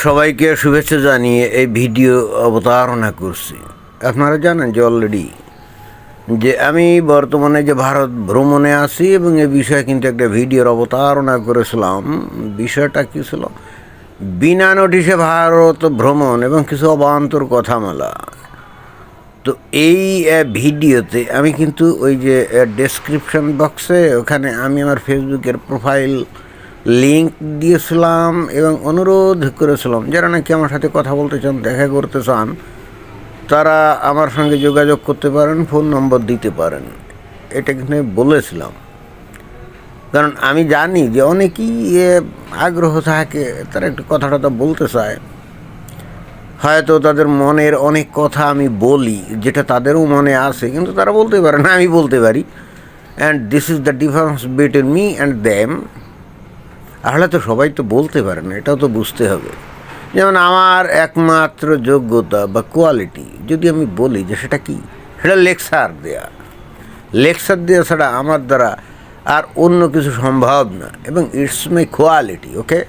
সবাইকে শুভেচ্ছা জানিয়ে এই ভিডিও অবতারণা করছি। আপনারা জানেন যে অলরেডি যে আমি বর্তমানে যে ভারত ভ্রমণে আছি এবং এ বিষয়ে কিন্তু একটা ভিডিওর অবতারণা করেছিলাম। বিষয়টা কী ছিল? বিনা নোটিশে ভারত ভ্রমণ এবং কিছু অবান্তর কথামালা। তো এই ভিডিওতে আমি কিন্তু ওই যে ডেসক্রিপশন বক্সে ওখানে আমি আমার ফেসবুকের প্রোফাইল লিংক দিয়েছিলাম এবং অনুরোধ করেছিলাম, যারা নাকি আমার সাথে কথা বলতে চান, দেখা করতে চান, তারা আমার সঙ্গে যোগাযোগ করতে পারেন ফোন নম্বর দিতে পারেন। এটা কিন্তু বলেছিলাম। কারণ আমি জানি যে অনেকেই আগ্রহ থাকে, তারা একটু কথাটা তো বলতে চায়। হয়তো তাদের মনের অনেক কথা আমি বলি, যেটা তাদেরও মনে আছে, কিন্তু তারা বলতে পারে না, আমি বলতে পারি। And this is the difference between me and them আসলে তো সবাই তো বলতে পারে না, এটাও তো বুঝতে হবে। যেমন আমার একমাত্র যোগ্যতা বা কোয়ালিটি যদি আমি বলি যে সেটা কি? সেটা লেকচার দেয়া। লেকচার দেওয়া ছাড়া আমার দ্বারা আর অন্য কিছু সম্ভব না, এবং ইটস মাই কোয়ালিটি ওকে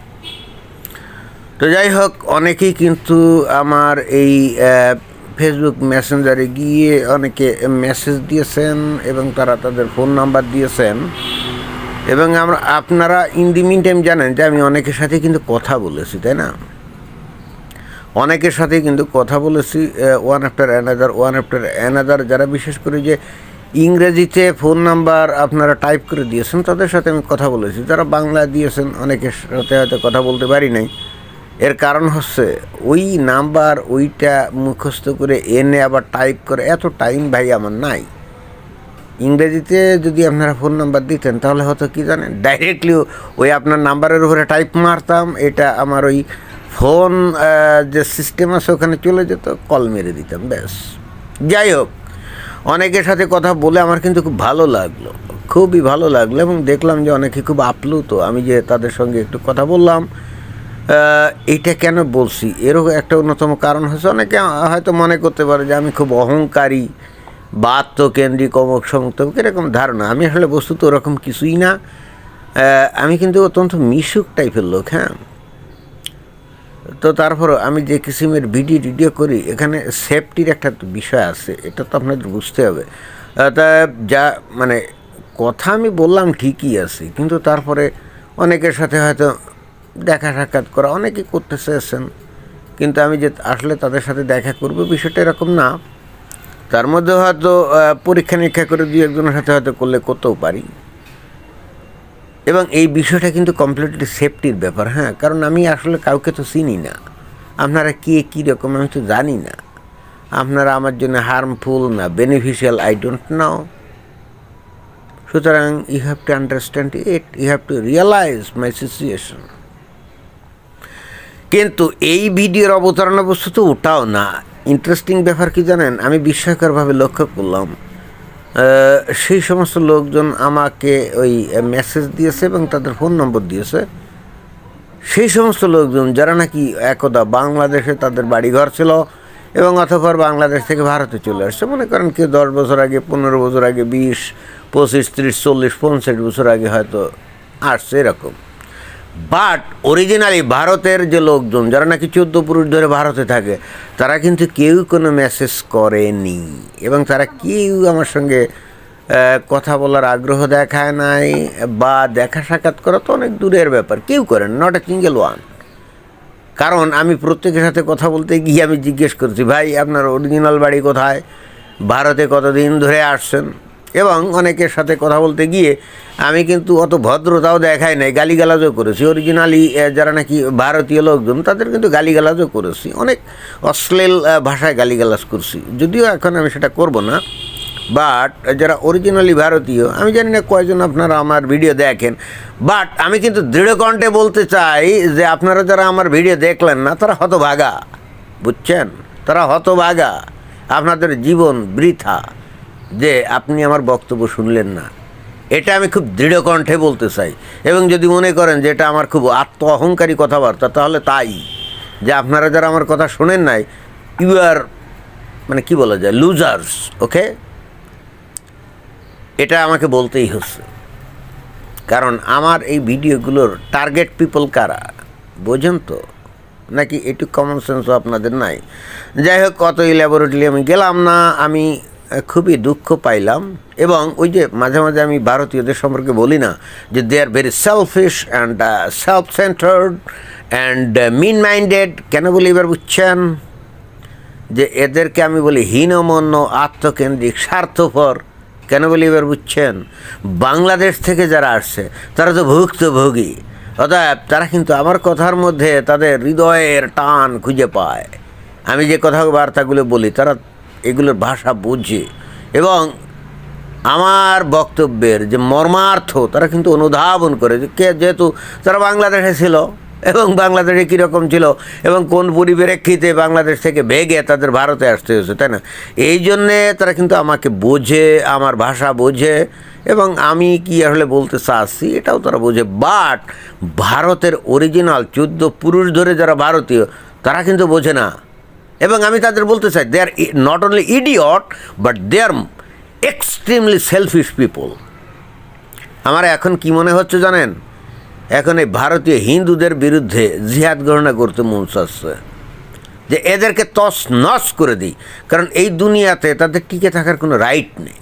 তো যাই হোক, অনেকেই কিন্তু আমার এই ফেসবুক মেসেঞ্জারে গিয়ে অনেকে মেসেজ দিয়েছেন এবং তারা তাদের ফোন নাম্বার দিয়েছেন। এবং আমরা, আপনারা ইন দি মিন টাইম জানেন যে আমি অনেকের সাথে কিন্তু কথা বলেছি, তাই না? অনেকের সাথে কিন্তু কথা বলেছি one after another one after another যারা বিশেষ করে যে ইংরেজিতে ফোন নাম্বার আপনারা টাইপ করে দিয়েছেন, তাদের সাথে আমি কথা বলেছি। যারা বাংলা দিয়েছেন, অনেকের সাথে হয়তো কথা বলতে পারি নাই। এর কারণ হচ্ছে, ওই নাম্বার ওইটা মুখস্থ করে এনে আবার টাইপ করে, এত টাইম ভাই আমার নাই। ইংরেজিতে যদি আপনারা ফোন নাম্বার দিতেন, তাহলে হয়তো কি জানেন? ডাইরেক্টলি ওই আপনার নাম্বারের উপরে টাইপ মারতাম, এটা আমার ওই ফোন যে সিস্টেম আছে ওখানে চলে যেত কল মেরে দিতাম, ব্যাস। যাই হোক, অনেকের সাথে কথা বলে আমার কিন্তু খুব ভালো লাগল, খুবই ভালো লাগল এবং দেখলাম যে অনেকে খুব আপ্লুত। আমি যে তাদের সঙ্গে একটু কথা বললাম এটা কেন বলছি? এরও একটা অন্যতম কারণ হচ্ছে, অনেকে হয়তো মনে করতে পারে যে আমি খুব অহংকারী বা আত্মকেন্দ্রিক অমুক সমুক এরকম ধারণা? আমি আসলে বস্তুত ওরকম কিছুই না। আমি কিন্তু অত্যন্ত মিশুক টাইপের লোক হ্যাঁ? তো তারপর আমি যে কিসিমের ভিডিও টিডিও করি, এখানে সেফটির একটা বিষয় আছে, এটা তো আপনাদের বুঝতে হবে। তা যা মানে কথা আমি বললাম ঠিকই আছে, কিন্তু তারপরে অনেকের সাথে হয়তো দেখা সাক্ষাৎ করা অনেকেই করতে চেয়েছেন। কিন্তু আমি যে আসলে তাদের সাথে দেখা করব বিষয়টা এরকম না। তার মধ্যে হয়তো পরীক্ষা নিরীক্ষা করে দুই একজনের সাথে হয়তো করলে করতেও পারি। এবং এই বিষয়টা কিন্তু কমপ্লিটলি সেফটির ব্যাপার হ্যাঁ? কারণ আমি আসলে কাউকে তো চিনি না। আপনারা কে, কী রকম, আমি তো জানি না। আপনারা আমার জন্য হার্মফুল না বেনিফিশিয়াল আই ডোন্ট নাও সুতরাং you have to understand it you have to realize my situation কিন্তু এই ভিডিওর অবতারণা বস্তু তো ওটাও না। ইন্টারেস্টিং ব্যাপার কি জানেন? আমি বিস্ময়করভাবে লক্ষ্য করলাম। সেই সমস্ত লোকজন আমাকে ওই মেসেজ দিয়েছে এবং তাদের ফোন নম্বর দিয়েছে। সেই সমস্ত লোকজন, যারা নাকি একদা বাংলাদেশে তাদের বাড়িঘর ছিল এবং অথবা বাংলাদেশ থেকে ভারতে চলে আসছে। মনে করেন কেউ দশ বছর আগে, পনেরো বছর আগে, বিশ, পঁচিশ, ত্রিশ, চল্লিশ, পঞ্চাশ বছর আগে হয়তো আসছে এরকম। বাট অরিজিনালি ভারতের যে লোকজন, যারা নাকি চোদ্দ পুরুষ ধরে ভারতে থাকে, তারা কিন্তু কেউ কোনো মেসেজ করেনি। এবং তারা কেউ আমার সঙ্গে কথা বলার আগ্রহ দেখায় নাই, বা দেখা সাক্ষাৎ করা তো অনেক দূরের ব্যাপার। কেউ করেন নট এ সিঙ্গেল ওয়ান কারণ আমি প্রত্যেকের সাথে কথা বলতে গিয়ে আমি জিজ্ঞেস করছি, ভাই, আপনার অরিজিনাল বাড়ি কোথায়? ভারতে কতদিন ধরে আসছেন? এবং অনেকের সাথে কথা বলতে গিয়ে আমি কিন্তু অত ভদ্রতাও দেখাই নাই, গালিগালাজও করেছি। অরিজিনালি যারা নাকি ভারতীয় লোকজন, তাদের কিন্তু গালিগালাজও করেছি। অনেক অশ্লীল ভাষায় গালিগালাজ করছি। যদিও এখন আমি সেটা করব না বাট যারা অরিজিনালি ভারতীয়, আমি জানি না কয়জন আপনারা আমার ভিডিও দেখেন বাট আমি কিন্তু দৃঢ় কণ্ঠে বলতে চাই যে আপনারা যারা আমার ভিডিও দেখলেন না, তারা হতভাগা, বুঝছেন? তারা হতভাগা। আপনাদের জীবন বৃথা। যে আপনি আমার বক্তব্য শুনলেন না। এটা আমি খুব দৃঢ় কণ্ঠে বলতে চাই। এবং যদি মনে করেন যে এটা আমার খুব আত্ম অহংকারী কথাবার্তা, তাহলে তাই। যে আপনারা যারা আমার কথা শোনেন নাই ইউ আর মানে কি বলা যায় লুজার্স ওকে এটা আমাকে বলতেই হচ্ছে। কারণ আমার এই ভিডিওগুলোর টার্গেট পিপল কারা? বোঝেন তো? নাকি একটু কমন সেন্সও আপনাদের নাই? যাই হোক কত ল্যাবরেটরি আমি গেলাম না। আমি খুবই দুঃখ পাইলাম এবং ওই যে মাঝে মাঝে আমি ভারতীয়দের সম্পর্কে বলি না যে they are very selfish and self centred and mean minded কেন বলি এবার বুঝছেন? যে এদেরকে আমি বলি হীনমন্য, আত্মকেন্দ্রিক, স্বার্থপর। কেন বলি এবার বুঝছেন? বাংলাদেশ থেকে যারা আসছে, তারা তো ভুক্তভোগী। অতএব তারা কিন্তু আমার কথার মধ্যে তাদের হৃদয়ের টান খুঁজে পায়। আমি যে কথাবার্তাগুলো বলি, তারা এগুলোর ভাষা বুঝে। এবং আমার বক্তব্যের যে মর্মার্থ, তারা কিন্তু অনুধাবন করে যে কে যেহেতু তারা বাংলাদেশে ছিল এবং বাংলাদেশে কীরকম ছিল এবং কোন পরিপ্রেক্ষিতে বাংলাদেশ থেকে ভেগে তাদের ভারতে আসতে হয়েছে, তাই না? এই জন্যে তারা কিন্তু আমাকে বোঝে, আমার ভাষা বোঝে এবং আমি কি আসলে বলতে চাচ্ছি এটাও তারা বোঝে। বাট ভারতের অরিজিনাল চোদ্দ পুরুষ ধরে যারা ভারতীয়, তারা কিন্তু বোঝে না। এবং আমি তাদের বলতে চাই they are not only idiot but they are extremely selfish people আমার এখন কি মনে হচ্ছে জানেন? এখন এই ভারতীয় হিন্দুদের বিরুদ্ধে জিহাদ গণনা করতে মন চাচ্ছে। যে এদেরকে তস নস করে দিই। কারণ এই দুনিয়াতে তাদের টিকে থাকার কোনো রাইট নেই।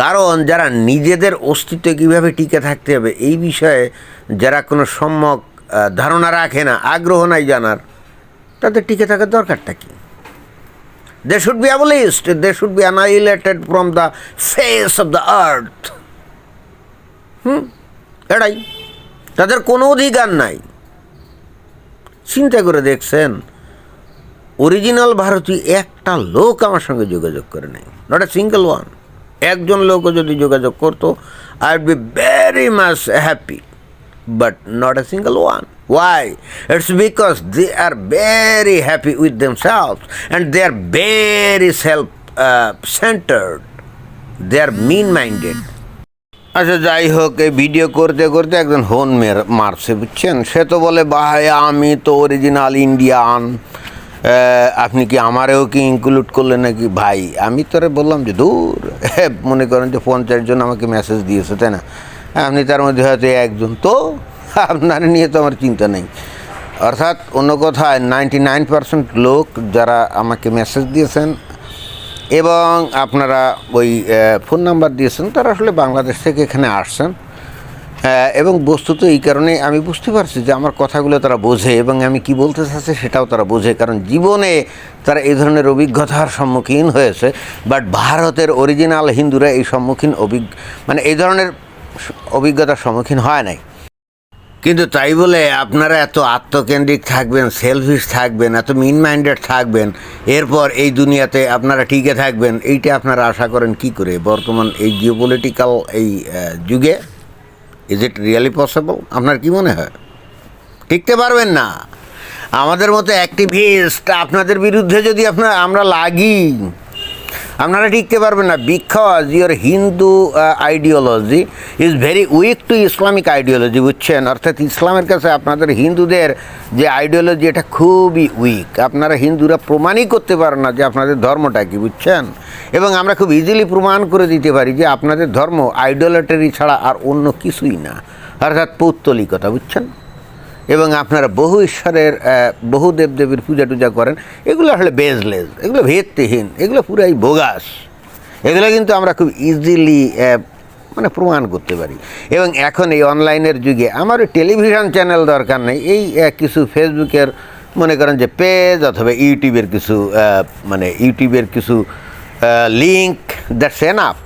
কারণ যারা নিজেদের অস্তিত্বে কীভাবে টিকে থাকতে হবে, এই বিষয়ে যারা কোনো সম্যক ধারণা রাখে না, আগ্রহ নাই জানার তাদের টিকে থাকার দরকারটা কি? They should be abolished they should be annihilated from the face of the earth hmm? এটাই। তাদের কোনো অধিকার নাই। চিন্তা করে দেখছেন অরিজিনাল ভারতীয় একটা লোক আমার সঙ্গে যোগাযোগ করে নেই। নট এ সিঙ্গেল ওয়ান একজন লোকও যদি যোগাযোগ করতো I would be very much happy but not a single one why it's because they are ভেরি হ্যাপি with themselves self and they are very self centred they are mean minded আচ্ছা যাই হোক, এই ভিডিও করতে করতে একজন হোন মের, মারছে, বুঝছেন? সে তো বলে, ভাই, আমি তো অরিজিনাল ইন্ডিয়ান আপনি কি আমারেও কি ইনক্লুড করলেন নাকি? ভাই, আমি তোরে বললাম যে, দূর। মনে করেন যে পঞ্চাশ জন আমাকে মেসেজ দিয়েছে, তাই না? আপনি তার মধ্যে হয়তো একজন। তো আপনার নিয়ে তো আমার চিন্তা নেই। অর্থাৎ অন্য কথায় নাইনটি নাইন পার্সেন্ট লোক যারা আমাকে মেসেজ দিয়েছেন এবং আপনারা ওই ফোন নাম্বার দিয়েছেন, তারা আসলে বাংলাদেশ থেকে এখানে আসছেন। এবং বস্তুত এই কারণে আমি বুঝতে পারছি যে আমার কথাগুলো তারা বোঝে এবং আমি কি বলতে চাচ্ছি সেটাও তারা বোঝে। কারণ জীবনে তারা এই ধরনের অভিজ্ঞতার সম্মুখীন হয়েছে বাট ভারতের অরিজিনাল হিন্দুরা এই সম্মুখীন অভিজ্ঞ মানে এই ধরনের অভিজ্ঞতার সম্মুখীন হয় নাই। কিন্তু তাই বলে আপনারা এত আত্মকেন্দ্রিক থাকবেন সেলফিশ থাকবেন, এত মিন মাইন্ডেড থাকবেন, এরপর এই দুনিয়াতে আপনারা টিকে থাকবেন, এইটা আপনারা আশা করেন কি করে? বর্তমান এই জিওপলিটিক্যাল এই যুগে ইজ ইট রিয়েলি পসিবল আপনার কি মনে হয়? টিকতে পারবেন না। আমাদের মতো অ্যাক্টিভিস্ট আপনাদের বিরুদ্ধে যদি আপনার, আমরা লাগি আপনারা টিকতে পারবেন না। Because your Hindu ideology is very weak to Islamic ideology বুঝছেন? অর্থাৎ ইসলামের কাছে আপনাদের হিন্দুদের যে আইডিওলজি এটা খুবই উইক আপনারা হিন্দুরা প্রমাণই করতে পারেন না যে আপনাদের ধর্মটা কি, বুঝছেন? এবং আমরা খুব ইজিলি প্রমাণ করে দিতে পারি যে আপনাদের ধর্ম আইডোলেটারি ছাড়া আর অন্য কিছুই না। অর্থাৎ পৌত্তলিকতা, বুঝছেন? এবং আপনারা বহু ঈশ্বরের বহু দেবদেবীর পূজা টুজা করেন, এগুলো আসলে বেজলেস এগুলো ভিত্তিহীন এগুলো পুরাই বোগাস। এগুলো কিন্তু আমরা খুব ইজিলি মানে প্রমাণ করতে পারি। এবং এখন এই অনলাইনের যুগে আমার টেলিভিশন চ্যানেল দরকার নেই, এই কিছু ফেসবুকের মনে করেন যে পেজ অথবা ইউটিউবের কিছু মানে ইউটিউবের কিছু লিঙ্ক দ্যাটস এনাফ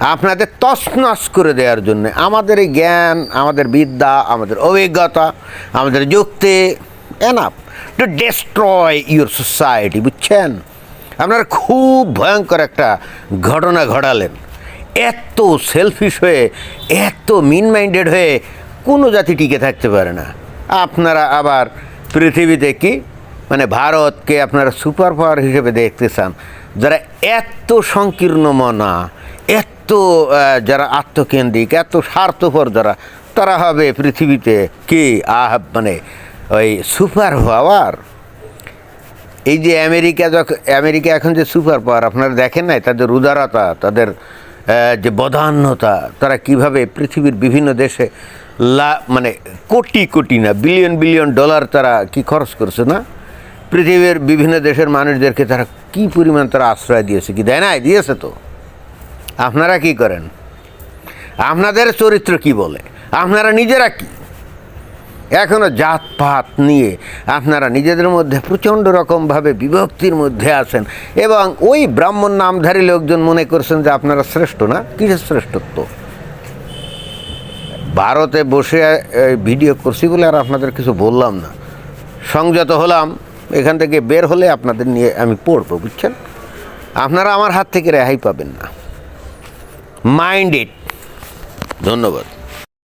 আপনাদের তছনছ করে দেওয়ার জন্য। আমাদের এই জ্ঞান, আমাদের বিদ্যা, আমাদের অভিজ্ঞতা, আমাদের যুক্তি enough to destroy your society বুঝছেন? আপনারা খুব ভয়ঙ্কর একটা ঘটনা ঘটালেন। এত সেলফিশ হয়ে, এত মিন মাইন্ডেড হয়ে কোনো জাতি টিকে থাকতে পারে না। আপনারা আবার পৃথিবীতে কি? মানে ভারতকে আপনারা সুপার পাওয়ার হিসেবে দেখতে চান। যারা এত সংকীর্ণ মনা এত আহ, যারা আত্মকেন্দ্রিক এত স্বার্থপর যারা তারা হবে পৃথিবীতে কি? আহ মানে ওই সুপার পাওয়ার। এই যে আমেরিকা যখন আমেরিকা এখন যে সুপার পাওয়ার আপনারা দেখেন নাই? তাদের উদারতা তাদের যে বদান্যতা তারা কীভাবে পৃথিবীর বিভিন্ন দেশে লা মানে কোটি কোটি না বিলিয়ন বিলিয়ন ডলার তারা কি খরচ করছে না? পৃথিবীর বিভিন্ন দেশের মানুষদেরকে তারা কি পরিমাণ তারা আশ্রয় দিয়েছে কি দেয় নাই? দিয়েছে তো। আপনারা কি করেন? আপনাদের চরিত্র কি বলে? আপনারা নিজেরা কি? এখনও জাতপাত নিয়ে আপনারা নিজেদের মধ্যে প্রচণ্ড রকমভাবে বিভক্তির মধ্যে আছেন এবং ওই ব্রাহ্মণ নামধারী লোকজন মনে করছেন যে আপনারা শ্রেষ্ঠ না? কিসের শ্রেষ্ঠত্ব? ভারতে বসে ভিডিও করছি বলে আর আপনাদের কিছু বললাম না। সংযত হলাম, এখান থেকে বের হলে আপনাদের নিয়ে আমি পড়ব, বুঝছেন? আপনারা আমার হাত থেকে রেহাই পাবেন না। মাইন্ড ইট ধন্যবাদ